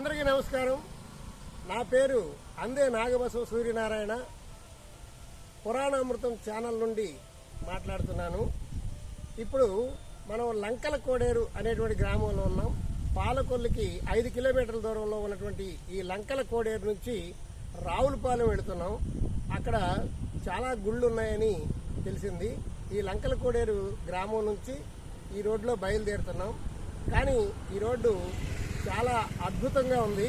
అందరికీ నమస్కారం. నా పేరు అందే నాగబసవ సూర్యనారాయణ. పురాణామృతం ఛానల్ నుండి మాట్లాడుతున్నాను. ఇప్పుడు మనం లంకల కోడేరు అనేటువంటి గ్రామంలో ఉన్నాం. పాలకొల్లుకి ఐదు కిలోమీటర్ల దూరంలో ఉన్నటువంటి ఈ లంకల కోడేరు నుంచి రావులపాలెం వెళుతున్నాం. అక్కడ చాలా గుళ్ళు ఉన్నాయని తెలిసింది. ఈ లంకల కోడేరు గ్రామం నుంచి ఈ రోడ్లో బయలుదేరుతున్నాం. కానీ ఈ రోడ్డు చాలా అద్భుతంగా ఉంది.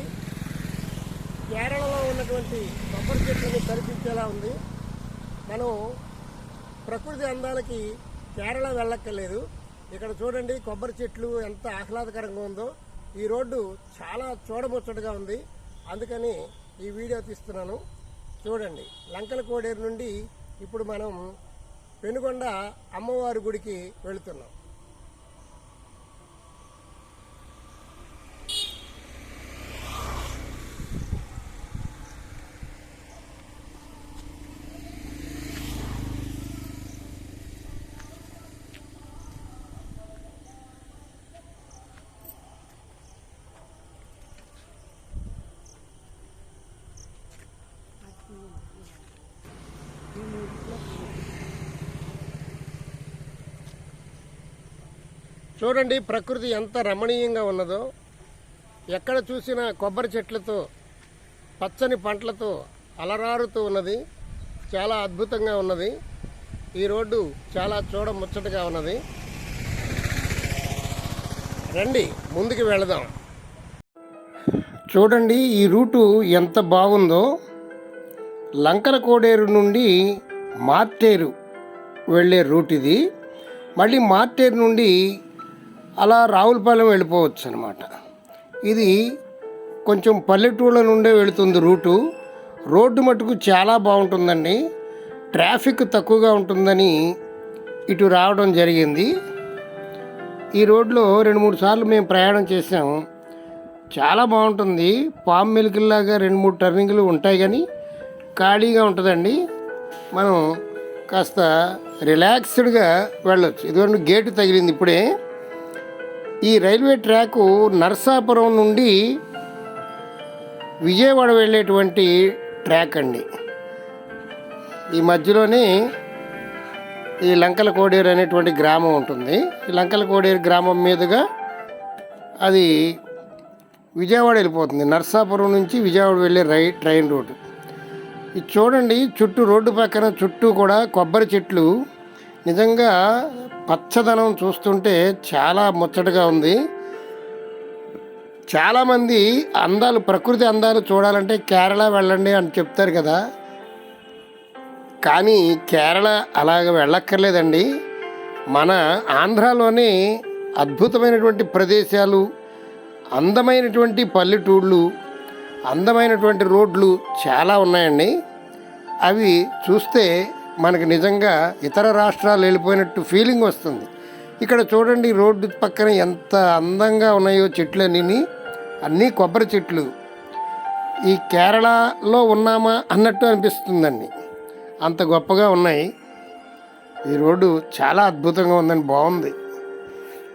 కేరళలో ఉన్నటువంటి కొబ్బరి చెట్లను కనిపించేలా ఉంది. మనం ప్రకృతి అందాలకి కేరళ వెళ్ళక్కర్లేదు. ఇక్కడ చూడండి కొబ్బరి చెట్లు ఎంత ఆహ్లాదకరంగా ఉందో. ఈ రోడ్డు చాలా చూడముచ్చటగా ఉంది. అందుకని ఈ వీడియో తీస్తున్నాను. చూడండి లంకల కోడేరు నుండి ఇప్పుడు మనం పెనుగొండ అమ్మవారి గుడికి వెళుతున్నాం. చూడండి ప్రకృతి ఎంత రమణీయంగా ఉన్నదో. ఎక్కడ చూసినా కొబ్బరి చెట్లతో పచ్చని పంటలతో అలరారుతూ ఉన్నది. చాలా అద్భుతంగా ఉన్నది. ఈ రోడ్డు చాలా చూడ ముచ్చటగా ఉన్నది. రండి ముందుకు వెళదాం. చూడండి ఈ రూటు ఎంత బాగుందో. లంకల కోడేరు నుండి మార్టేరు వెళ్ళే రూట్ ఇది. మళ్ళీ మార్టేరు నుండి అలా రావులపాలెం వెళ్ళిపోవచ్చు అనమాట ఇది కొంచెం పల్లెటూళ్ళ నుండే వెళుతుంది రూటు. రోడ్డు మటుకు చాలా బాగుంటుందండి. ట్రాఫిక్ తక్కువగా ఉంటుందని ఇటు రావడం జరిగింది. ఈ రోడ్లో రెండు మూడు సార్లు మేము ప్రయాణం చేసాం చాలా బాగుంటుంది. పామ్ మిల్క్లాగా రెండు మూడు టర్నింగ్లు ఉంటాయి కానీ ఖాళీగా ఉంటుందండి. మనం కాస్త రిలాక్స్డ్గా వెళ్ళొచ్చు. ఇదిగోండి గేటు తగిలింది ఇప్పుడే. ఈ రైల్వే ట్రాకు నర్సాపురం నుండి విజయవాడ వెళ్ళేటువంటి ట్రాక్ అండి. ఈ మధ్యలోనే ఈ లంకల కోడేరు అనేటువంటి గ్రామం ఉంటుంది. ఈ లంకల కోడేరు గ్రామం మీదుగా అది విజయవాడ వెళ్ళిపోతుంది. నర్సాపురం నుంచి విజయవాడ వెళ్ళే రై ట్రైన్ రోడ్డు ఇది చూడండి చుట్టూ రోడ్డు పక్కన చుట్టూ కూడా కొబ్బరి చెట్లు. నిజంగా పచ్చదనం చూస్తుంటే చాలా ముచ్చటగా ఉంది. చాలామంది అందాలు ప్రకృతి అందాలు చూడాలంటే కేరళ వెళ్ళండి అని చెప్తారు కదా. కానీ కేరళ అలాగ వెళ్ళక్కర్లేదండి. మన ఆంధ్రాలోనే అద్భుతమైనటువంటి ప్రదేశాలు అందమైనటువంటి పల్లెటూళ్ళు అందమైనటువంటి రోడ్లు చాలా ఉన్నాయండి. అవి చూస్తే మనకి నిజంగా ఇతర రాష్ట్రాలు వెళ్ళిపోయినట్టు ఫీలింగ్ వస్తుంది. ఇక్కడ చూడండి రోడ్డు పక్కన ఎంత అందంగా ఉన్నాయో చెట్లన్నీ అన్నీ కొబ్బరి చెట్లు. ఈ కేరళలో ఉన్నామా అన్నట్టు అనిపిస్తుందండి అంత గొప్పగా ఉన్నాయి. ఈ రోడ్డు చాలా అద్భుతంగా ఉందండి బాగుంది.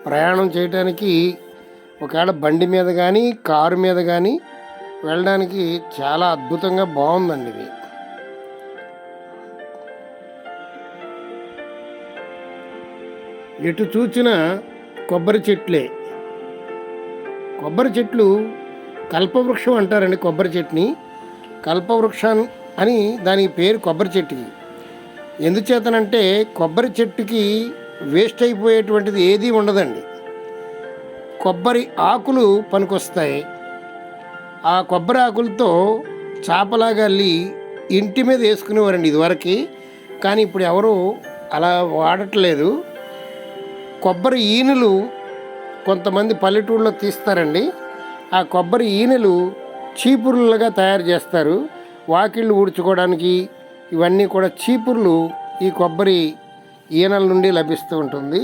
ప్రయాణం చేయడానికి ఒకవేళ బండి మీద కానీ కారు మీద కానీ వెళ్ళడానికి చాలా అద్భుతంగా బాగుందండి ఇది. ఎటు చూచిన కొబ్బరి చెట్లే. కొబ్బరి చెట్లు కల్పవృక్షం అంటారండి కొబ్బరి చెట్టుని కల్పవృక్షం అని దాని పేరు కొబ్బరి చెట్టుకి. ఎందుచేతనంటే కొబ్బరి చెట్టుకి వేస్ట్ అయిపోయేటువంటిది ఏదీ ఉండదండి. కొబ్బరి ఆకులు పనికొస్తాయి. ఆ కొబ్బరి ఆకులతో చేపలాగా అల్లి ఇంటి మీద వేసుకునేవారండి ఇదివరకు. కానీ ఇప్పుడు ఎవరు అలా వాడట్లేదు. కొబ్బరి ఈనులు కొంతమంది పల్లెటూళ్ళలో తీస్తారండి. ఆ కొబ్బరి ఈనెలు చీపుర్లుగా తయారు చేస్తారు. వాకిళ్ళు ఊడ్చుకోవడానికి ఇవన్నీ కూడా చీపుర్లు ఈ కొబ్బరి ఈనల నుండి లభిస్తూ ఉంటుంది.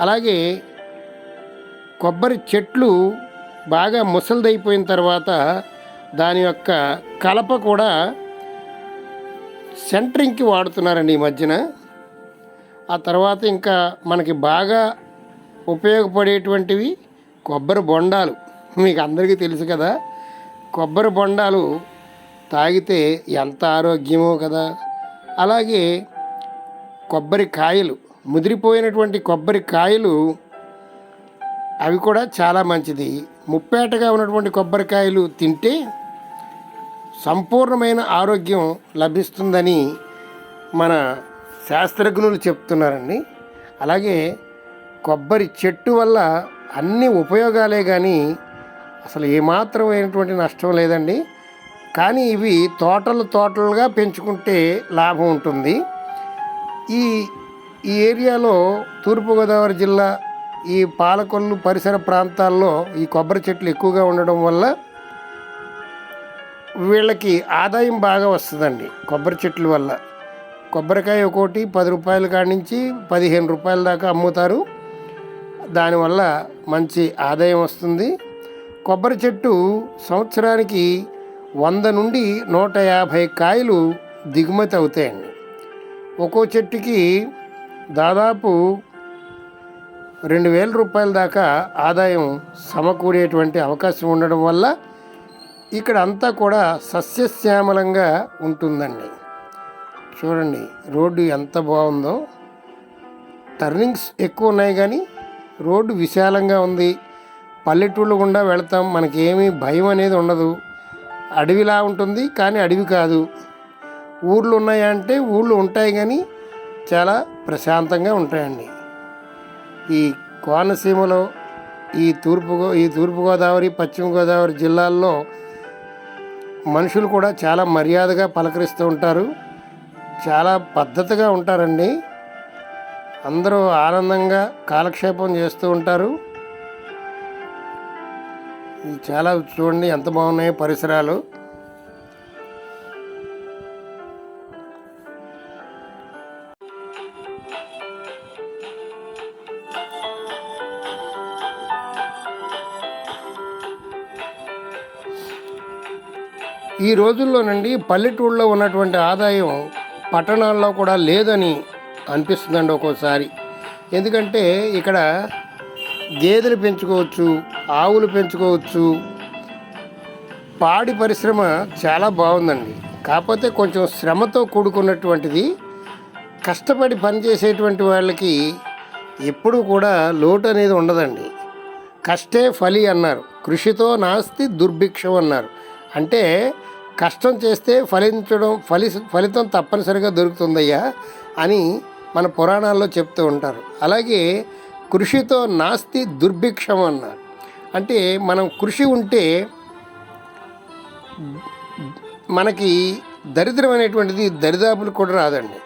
అలాగే కొబ్బరి చెట్లు బాగా ముసలిదైపోయిన తర్వాత దాని యొక్క కలప కూడా సెంటరింగ్కి వాడుతున్నారండి ఈ మధ్యన. ఆ తర్వాత ఇంకా మనకి బాగా ఉపయోగపడేటువంటివి కొబ్బరి బొండాలు. మీకు అందరికీ తెలుసు కదా కొబ్బరి బొండాలు తాగితే ఎంత ఆరోగ్యమో కదా. అలాగే కొబ్బరి కాయలు ముదిరిపోయినటువంటి కొబ్బరి కాయలు అవి కూడా చాలా మంచిది. ముప్పేటగా ఉన్నటువంటి కొబ్బరికాయలు తింటే సంపూర్ణమైన ఆరోగ్యం లభిస్తుందని మన శాస్త్రజ్ఞులు చెప్తున్నారండి. అలాగే కొబ్బరి చెట్టు వల్ల అన్ని ఉపయోగాలే కానీ అసలు ఏమాత్రమైనటువంటి నష్టం లేదండి. కానీ ఇవి తోటలు తోటలుగా పెంచుకుంటే లాభం ఉంటుంది. ఈ ఈ ఏరియాలో తూర్పుగోదావరి జిల్లా ఈ పాలకొల్లు పరిసర ప్రాంతాల్లో ఈ కొబ్బరి చెట్లు ఎక్కువగా ఉండడం వల్ల వీళ్ళకి ఆదాయం బాగా వస్తుందండి కొబ్బరి చెట్ల వల్ల. కొబ్బరికాయ ఒక్కోటి పది రూపాయల కాడి నుంచి పదిహేను రూపాయల దాకా అమ్ముతారు. దానివల్ల మంచి ఆదాయం వస్తుంది. కొబ్బరి చెట్టు సంవత్సరానికి వంద నుండి నూట యాభై కాయలు దిగుమతి అవుతాయండి. ఒక్కో చెట్టుకి దాదాపు రెండు వేల రూపాయల దాకా ఆదాయం సమకూరేటువంటి అవకాశం ఉండడం వల్ల ఇక్కడ అంతా కూడా సస్యశ్యామలంగా ఉంటుందండి. చూడండి రోడ్డు ఎంత బాగుందో. టర్నింగ్స్ ఎక్కువ ఉన్నాయి కానీ రోడ్డు విశాలంగా ఉంది. పల్లెటూళ్ళు గుండా వెళతాం మనకేమీ భయం అనేది ఉండదు. అడవిలా ఉంటుంది కానీ అడవి కాదు. ఊర్లు ఉన్నాయా అంటే ఊళ్ళు ఉంటాయి కానీ చాలా ప్రశాంతంగా ఉంటాయండి. ఈ కోనసీమలో ఈ తూర్పు ఈ తూర్పుగోదావరి పశ్చిమ గోదావరి జిల్లాల్లో మనుషులు కూడా చాలా మర్యాదగా పలకరిస్తూ ఉంటారు. చాలా పద్ధతిగా ఉంటారండి. అందరూ ఆనందంగా కాలక్షేపం చేస్తూ ఉంటారు. ఇది చాలా చూడండి ఎంత బాగున్నాయి పరిసరాలు. ఈ రోజుల్లోనండి పల్లెటూళ్ళలో ఉన్నటువంటి ఆదాయం పట్టణాల్లో కూడా లేదని అనిపిస్తుందండి ఒక్కోసారి. ఎందుకంటే ఇక్కడ గేదెలు పెంచుకోవచ్చు ఆవులు పెంచుకోవచ్చు. పాడి పరిశ్రమ చాలా బాగుందండి. కాకపోతే కొంచెం శ్రమతో కూడుకున్నటువంటిది కష్టపడి పనిచేసేటువంటి వాళ్ళకి ఎప్పుడూ కూడా లోటు అనేది ఉండదండి. కష్టే ఫలి అన్నారు. కృషితో నాస్తి దుర్భిక్షం అన్నారు. అంటే కష్టం చేస్తే ఫలించడం ఫలి ఫలితం తప్పనిసరిగా దొరుకుతుందయ్యా అని మన పురాణాల్లో చెప్తూ ఉంటారు. అలాగే కృషితో నాస్తి దుర్భిక్షం అన్నారు అంటే మనం కృషి ఉంటే మనకి దరిద్రం అనేటువంటిది దరిదాపులు కూడా రాదండి.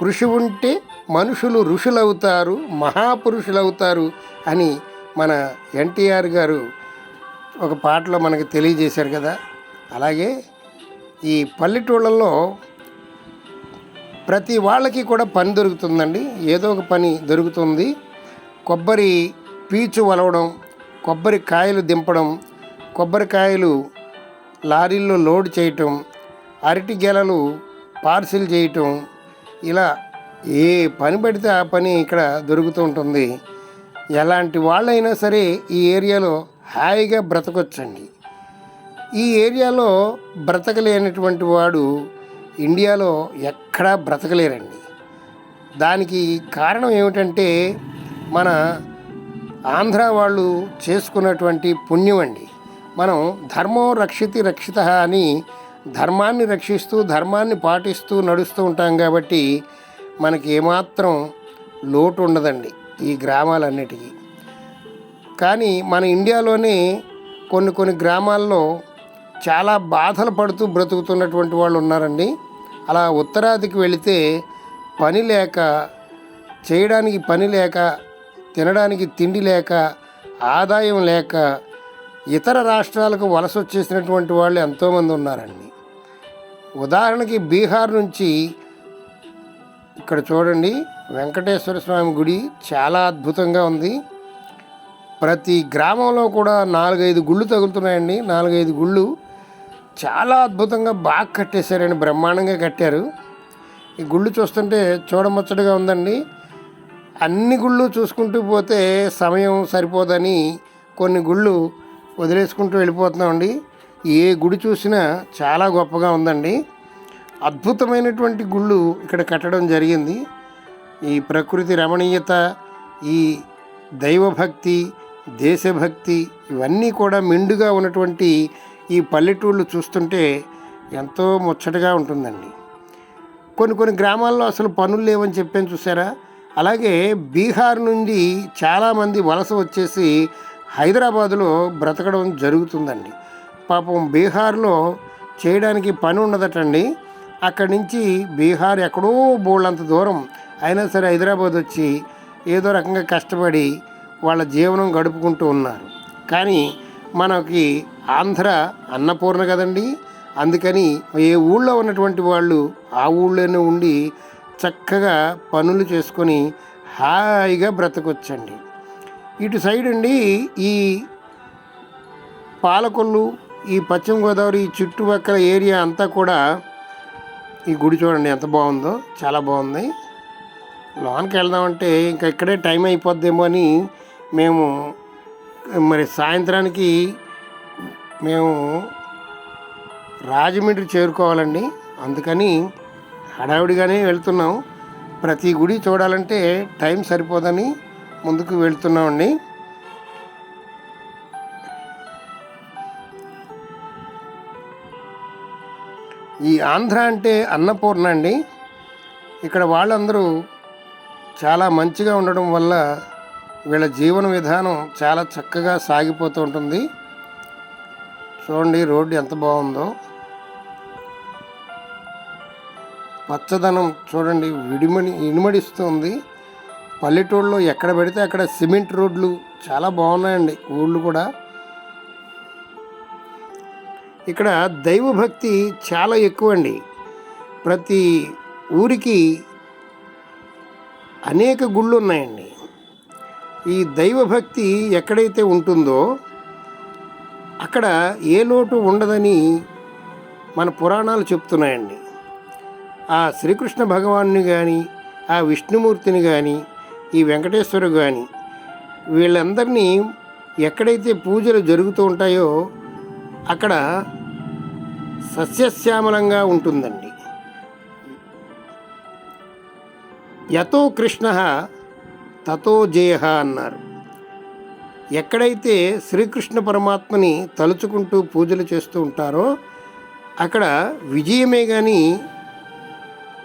కృషి ఉంటే మనుషులు ఋషులవుతారు మహాపురుషులవుతారు అని మన ఎన్టీఆర్ గారు ఒక పాటలో మనకి తెలియజేశారు కదా. అలాగే ఈ పల్లెటూళ్ళల్లో ప్రతి వాళ్ళకి కూడా పని దొరుకుతుందండి. ఏదో ఒక పని దొరుకుతుంది. కొబ్బరి పీచు వలవడం కొబ్బరి కాయలు దింపడం కొబ్బరికాయలు లారీల్లో లోడ్ చేయటం అరటి గెలలు పార్సిల్ చేయటం ఇలా ఏ పని పడితే ఆ పని ఇక్కడ దొరుకుతూ ఉంటుంది. ఎలాంటి వాళ్ళైనా సరే ఈ ఏరియాలో హాయిగా బ్రతకొచ్చండి. ఈ ఏరియాలో బ్రతకలేనటువంటి వాడు ఇండియాలో ఎక్కడా బ్రతకలేరండి. దానికి కారణం ఏమిటంటే మన ఆంధ్ర వాళ్ళు చేసుకున్నటువంటి పుణ్యం అండి. మనం ధర్మం రక్షితి రక్షిత అని ధర్మాన్ని రక్షిస్తూ ధర్మాన్ని పాటిస్తూ నడుస్తూ ఉంటాం కాబట్టి మనకి ఏమాత్రం లోటు ఉండదండి ఈ గ్రామాలన్నిటికీ. కానీ మన ఇండియాలోనే కొన్ని కొన్ని గ్రామాల్లో చాలా బాధలు పడుతూ బ్రతుకుతున్నటువంటి వాళ్ళు ఉన్నారండి. అలా ఉత్తరాదికి వెళితే పని లేక చేయడానికి పని లేక తినడానికి తిండి లేక ఆదాయం లేక ఇతర రాష్ట్రాలకు వలస వచ్చేసినటువంటి వాళ్ళు ఎంతోమంది ఉన్నారండి. ఉదాహరణకి బీహార్ నుంచి ఇక్కడ చూడండి వెంకటేశ్వర స్వామి గుడి చాలా అద్భుతంగా ఉంది. ప్రతి గ్రామంలో కూడా నాలుగైదు గుళ్ళు తగులుతున్నాయండి. నాలుగైదు గుళ్ళు చాలా అద్భుతంగా బాగా కట్టేశారండి బ్రహ్మాండంగా కట్టారు. ఈ గుళ్ళు చూస్తుంటే చూడముచ్చటగా ఉందండి. అన్ని గుళ్ళు చూసుకుంటూ పోతే సమయం సరిపోదని కొన్ని గుళ్ళు వదిలేసుకుంటూ వెళ్ళిపోతున్నామండి. ఏ గుడి చూసినా చాలా గొప్పగా ఉందండి. అద్భుతమైనటువంటి గుళ్ళు ఇక్కడ కట్టడం జరిగింది. ఈ ప్రకృతి రమణీయత ఈ దైవభక్తి దేశభక్తి ఇవన్నీ కూడా మెండుగా ఉన్నటువంటి ఈ పల్లెటూళ్ళు చూస్తుంటే ఎంతో ముచ్చటగా ఉంటుందండి. కొన్ని కొన్ని గ్రామాల్లో అసలు పనులు లేవని చెప్పాను చూసారా? అలాగే బీహార్ నుండి చాలామంది వలస వచ్చేసి హైదరాబాదులో బ్రతకడం జరుగుతుందండి. పాపం బీహార్లో చేయడానికి పని ఉండదటండి. అక్కడి నుంచి బీహార్ ఎక్కడో బోళ్ళంత దూరం అయినా సరే హైదరాబాద్ వచ్చి ఏదో రకంగా కష్టపడి వాళ్ళ జీవనం గడుపుకుంటూ ఉన్నారు. కానీ మనకి ఆంధ్ర అన్నపూర్ణ కదండి. అందుకని ఏ ఊళ్ళో ఉన్నటువంటి వాళ్ళు ఆ ఊళ్ళోనే ఉండి చక్కగా పనులు చేసుకొని హాయిగా బ్రతకొచ్చండి. ఇటు సైడ్ అండి ఈ పాలకొల్లు ఈ పశ్చిమ గోదావరి ఈ చుట్టుపక్కల ఏరియా అంతా కూడా ఈ గుడి చూడండి ఎంత బాగుందో చాలా బాగుంది. లోనికి వెళ్దామంటే ఇంకా ఇక్కడే టైం అయిపోద్దేమో అని మేము మరి సాయంత్రానికి మేము రాజమండ్రి చేరుకోవాలండి. అందుకని హడావిడిగానే వెళ్తున్నాం. ప్రతి గుడి చూడాలంటే టైం సరిపోదని ముందుకు వెళ్తున్నామండి. ఈ ఆంధ్ర అంటే అన్నపూర్ణ అండి. ఇక్కడ వాళ్ళందరూ చాలా మంచిగా ఉండడం వల్ల వీళ్ళ జీవన విధానం చాలా చక్కగా సాగిపోతూ ఉంటుంది. చూడండి రోడ్డు ఎంత బాగుందో. పచ్చదనం చూడండి విడిమడి ఇనుమడిస్తుంది. పల్లెటూళ్ళలో ఎక్కడ పెడితే అక్కడ సిమెంట్ రోడ్లు చాలా బాగున్నాయండి ఊళ్ళు కూడా. ఇక్కడ దైవభక్తి చాలా ఎక్కువ అండి ప్రతి ఊరికి అనేక గుళ్ళు ఉన్నాయండి. ఈ దైవభక్తి ఎక్కడైతే ఉంటుందో అక్కడ ఏ లోటు ఉండదని మన పురాణాలు చెప్తున్నాయండి. ఆ శ్రీకృష్ణ భగవాన్ని కానీ ఆ విష్ణుమూర్తిని కానీ ఈ వెంకటేశ్వరు కానీ వీళ్ళందరినీ ఎక్కడైతే పూజలు జరుగుతూ ఉంటాయో అక్కడ సస్యశ్యామలంగా ఉంటుందండి. యతో కృష్ణ తతో జయ అన్నారు. ఎక్కడైతే శ్రీకృష్ణ పరమాత్మని తలుచుకుంటూ పూజలు చేస్తూ ఉంటారో అక్కడ విజయమే కానీ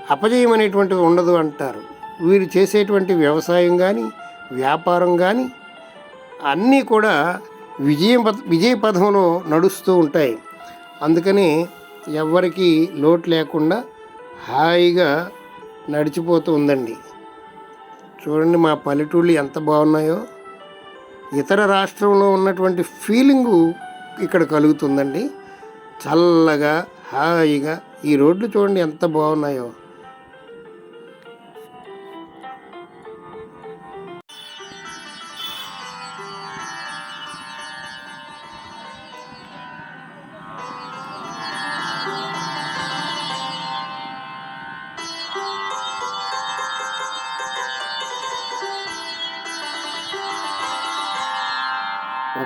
అపజయం అనేటువంటిది ఉండదు అంటారు. వీరు చేసేటువంటి వ్యవసాయం కానీ వ్యాపారం కానీ అన్నీ కూడా విజయం విజయ పథంలో నడుస్తూ ఉంటాయి. అందుకని ఎవ్వరికీ లోటు లేకుండా హాయిగా నడిచిపోతూ ఉందండి. చూడండి మా పల్లెటూళ్ళు ఎంత బాగున్నాయో. ఇతర రాష్ట్రంలో ఉన్నటువంటి ఫీలింగు ఇక్కడ కలుగుతుందండి. చల్లగా హాయిగా ఈ రోడ్లు చూడండి ఎంత బాగున్నాయో.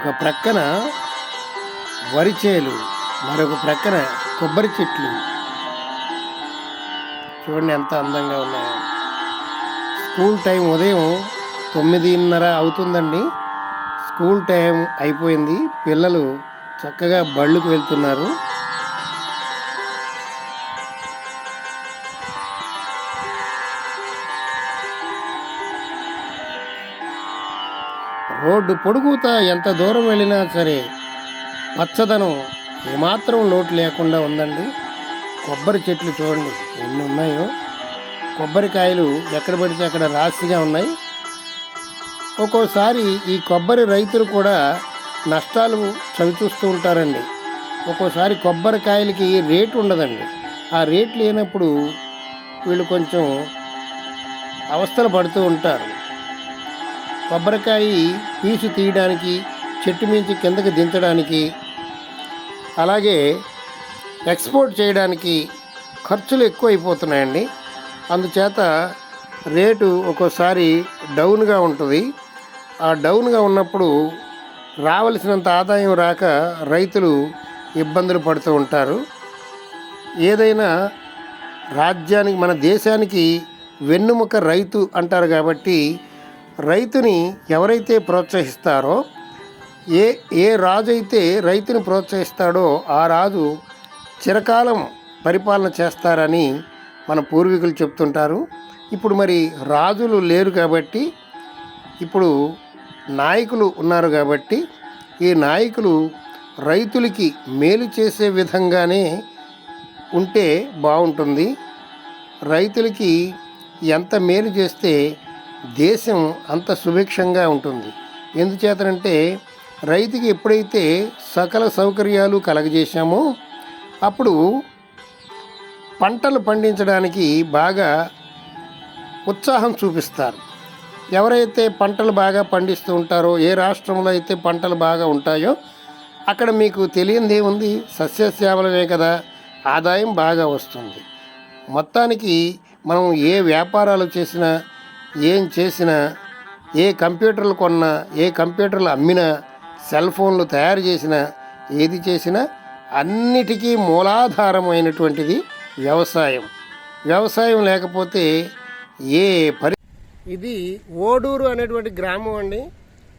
ఒక ప్రక్కన వరి చేలు మరొక ప్రక్కన కొబ్బరి చెట్లు. చూడండి ఎంత అందంగా ఉన్నాయో. స్కూల్ టైం ఉదయం తొమ్మిదిన్నర అవుతుందండి. స్కూల్ టైం అయిపోయింది. పిల్లలు చక్కగా బళ్ళుకు వెళ్తున్నారు. రోడ్డు పొడుగుతా ఎంత దూరం వెళ్ళినా సరే పచ్చదనం ఏమాత్రం లోటు లేకుండా ఉందండి. కొబ్బరి చెట్లు చూడండి ఎన్ని ఉన్నాయో. కొబ్బరికాయలు ఎక్కడ పడితే అక్కడ రాశిగా ఉన్నాయి. ఒక్కోసారి ఈ కొబ్బరి రైతులు కూడా నష్టాలు చవిచూస్తూ ఉంటారండి. ఒక్కోసారి కొబ్బరికాయలకి రేటు ఉండదండి. ఆ రేట్ లేనప్పుడు వీళ్ళు కొంచెం అవస్థలు పడుతూ ఉంటారు. కొబ్బరికాయ పీచు తీయడానికి చెట్టు మించి కిందకి దించడానికి అలాగే ఎక్స్పోర్ట్ చేయడానికి ఖర్చులు ఎక్కువ అయిపోతున్నాయండి అందుచేత రేటు ఒక్కోసారి డౌన్గా ఉంటుంది. ఆ డౌన్గా ఉన్నప్పుడు రావలసినంత ఆదాయం రాక రైతులు ఇబ్బందులు పడుతూ ఉంటారు. ఏదైనా రాజ్యానికి మన దేశానికి వెన్నుముక రైతు అంటారు కాబట్టి రైతుని ఎవరైతే ప్రోత్సహిస్తారో ఏ ఏ రాజు అయితే రైతుని ప్రోత్సహిస్తాడో ఆ రాజు చిరకాలం పరిపాలన చేస్తారని మన పూర్వీకులు చెప్తుంటారు. ఇప్పుడు మరి రాజులు లేరు కాబట్టి ఇప్పుడు నాయకులు ఉన్నారు కాబట్టి ఈ నాయకులు రైతులకి మేలు చేసే విధంగానే ఉంటే బాగుంటుంది. రైతులకి ఎంత మేలు చేస్తే దేశం అంత సుభిక్షంగా ఉంటుంది. ఎందుచేతనంటే రైతుకి ఎప్పుడైతే సకల సౌకర్యాలు కలగజేశామో అప్పుడు పంటలు పండించడానికి బాగా ఉత్సాహం చూపిస్తారు. ఎవరైతే పంటలు బాగా పండిస్తూ ఉంటారో ఏ రాష్ట్రంలో అయితే పంటలు బాగా ఉంటాయో అక్కడ మీకు తెలియంది ఏముంది సస్యశ్యామలమే కదా ఆదాయం బాగా వస్తుంది. మొత్తానికి మనం ఏ వ్యాపారాలు చేసినా ఏం చేసినా ఏ కంప్యూటర్లు కొన్నా ఏ కంప్యూటర్లు అమ్మినా సెల్ ఫోన్లు తయారు చేసినా ఏది చేసినా అన్నిటికీ మూలాధారమైనటువంటిది వ్యవసాయం. వ్యవసాయం లేకపోతే ఏ పరి ఇది ఓడూరు అనేటువంటి గ్రామం అండి.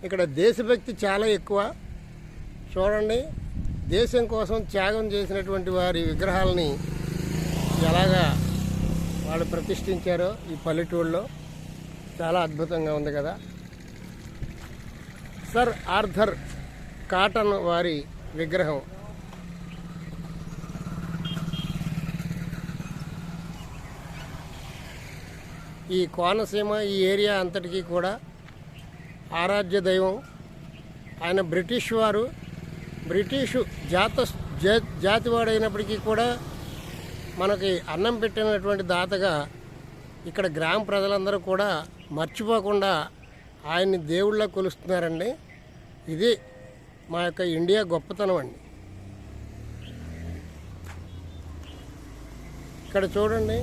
ఇక్కడ దేశభక్తి చాలా ఎక్కువ. చూడండి దేశం కోసం త్యాగం చేసినటువంటి వారి విగ్రహాలని ఎలాగా వాళ్ళు ప్రతిష్ఠించారో ఈ పల్లెటూళ్ళలో. చాలా అద్భుతంగా ఉంది కదా. సర్ ఆర్థర్ కాటన్ వారి విగ్రహం. ఈ కోనసీమ ఈ ఏరియా అంతటికీ కూడా ఆరాధ్య దైవం. ఆయన బ్రిటిష్ వారు బ్రిటిషు జాత జాతివాడైనప్పటికీ కూడా మనకి అన్నం పెట్టినటువంటి దాతగా ఇక్కడ గ్రామ ప్రజలందరూ కూడా మర్చిపోకుండా ఆయన్ని దేవుళ్ళ కొలుస్తున్నారండి. ఇది మా యొక్క ఇండియా గొప్పతనం అండి. ఇక్కడ చూడండి.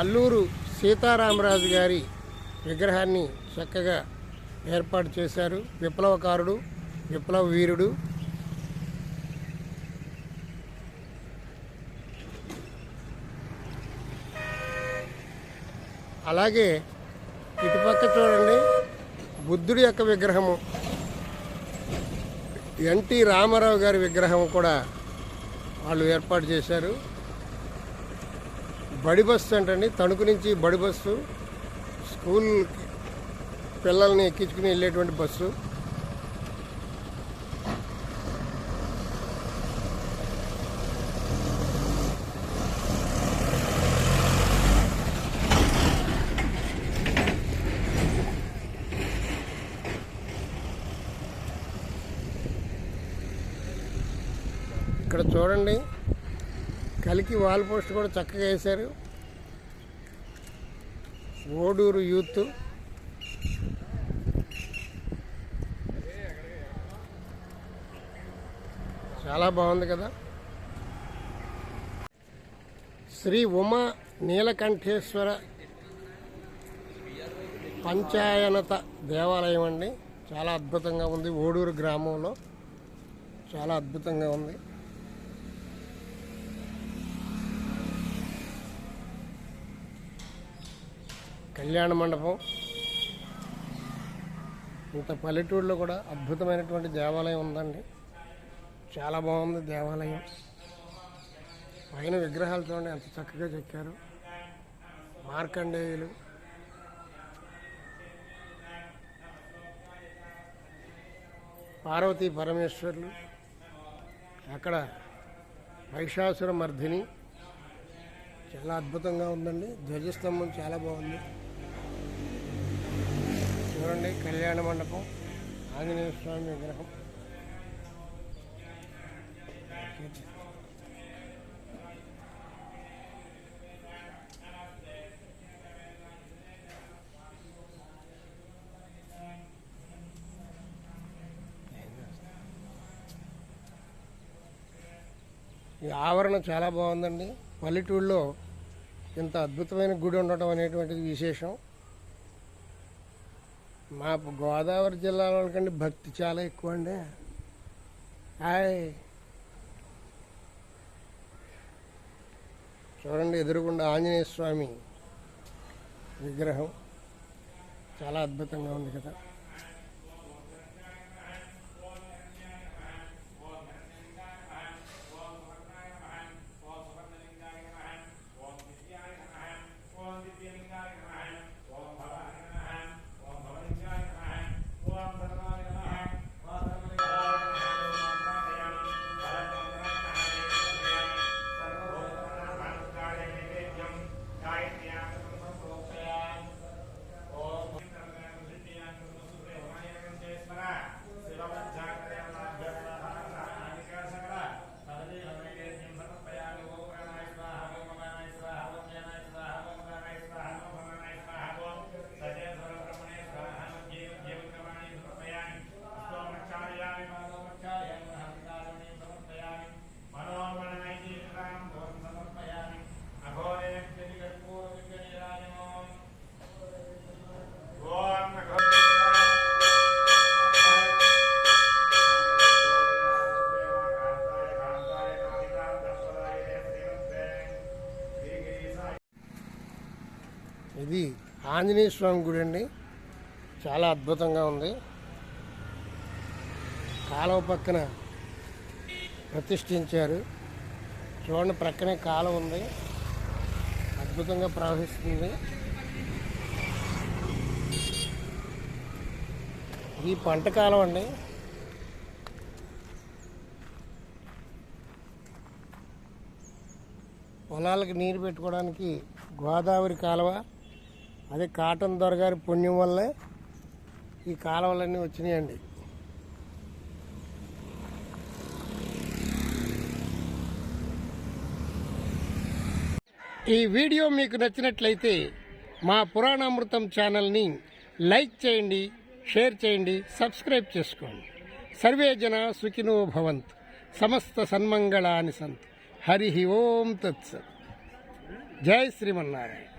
అల్లూరు సీతారామరాజు గారి విగ్రహాన్ని చక్కగా ఏర్పాటు చేశారు. విప్లవకారుడు విప్లవ వీరుడు. అలాగే ఇటుపక్క చూడండి బుద్ధుడి యొక్క విగ్రహము. ఎన్టీ రామారావు గారి విగ్రహం కూడా వాళ్ళు ఏర్పాటు చేశారు. బడి బస్సు అంటండి తణుకు నుంచి బడి బస్సు స్కూల్ పిల్లల్ని ఎక్కించుకుని వెళ్ళేటువంటి బస్సు. ఇక్కడ చూడండి. కలికి వాల్ పోస్ట్ కూడా చక్కగా వేశారు. ఓడూరు యూత్. చాలా బాగుంది కదా. శ్రీ ఉమా నీలకంఠేశ్వర పంచాయనత దేవాలయం అండి. చాలా అద్భుతంగా ఉంది. ఓడూరు గ్రామంలో చాలా అద్భుతంగా ఉంది. కళ్యాణ మండపం. ఇంత పల్లెటూరులో కూడా అద్భుతమైనటువంటి దేవాలయం ఉందండి. చాలా బాగుంది దేవాలయం. పైన విగ్రహాలు చూడండి ఎంత చక్కగా చెక్కారు. మార్కండేయులు. పార్వతీ పరమేశ్వర్లు. అక్కడ మహిషాసుర మర్దిని. చాలా అద్భుతంగా ఉందండి. ధ్వజస్తంభం చాలా బాగుంది. చూడండి కళ్యాణ మండపం ఆంజనేయ స్వామి విగ్రహం. ఈ ఆవరణ చాలా బాగుందండి. పల్లెటూళ్ళలో ఇంత అద్భుతమైన గుడి ఉండటం అనేటువంటిది విశేషం. మా గోదావరి జిల్లాలో కంటే భక్తి చాలా ఎక్కువ అండి హాయ్. చూడండి ఎదురుగుండా ఆంజనేయ స్వామి విగ్రహం. చాలా అద్భుతంగా ఉంది కదా. ఆంజనేయ స్వామి గుడి అండి. చాలా అద్భుతంగా ఉంది. కాలువ పక్కన ప్రతిష్ఠించారు. చూడండి ప్రక్కనే కాలువ ఉంది. అద్భుతంగా ప్రవహిస్తుంది. ఈ పంట కాలం అండి. పొలాలకు నీరు పెట్టుకోవడానికి గోదావరి కాలువ అదే కాటన్ దొరగారి పుణ్యం వల్లే ఈ కాలువలన్నీ వచ్చినాయండి. ఈ వీడియో మీకు నచ్చినట్లయితే మా పురాణామృతం ఛానల్ని లైక్ చేయండి షేర్ చేయండి సబ్స్క్రైబ్ చేసుకోండి. సర్వే జన సుఖినో భవంత్. సమస్త సన్మంగళాని సంత్. హరి ఓం తత్సత్. జై శ్రీమన్నారాయణ.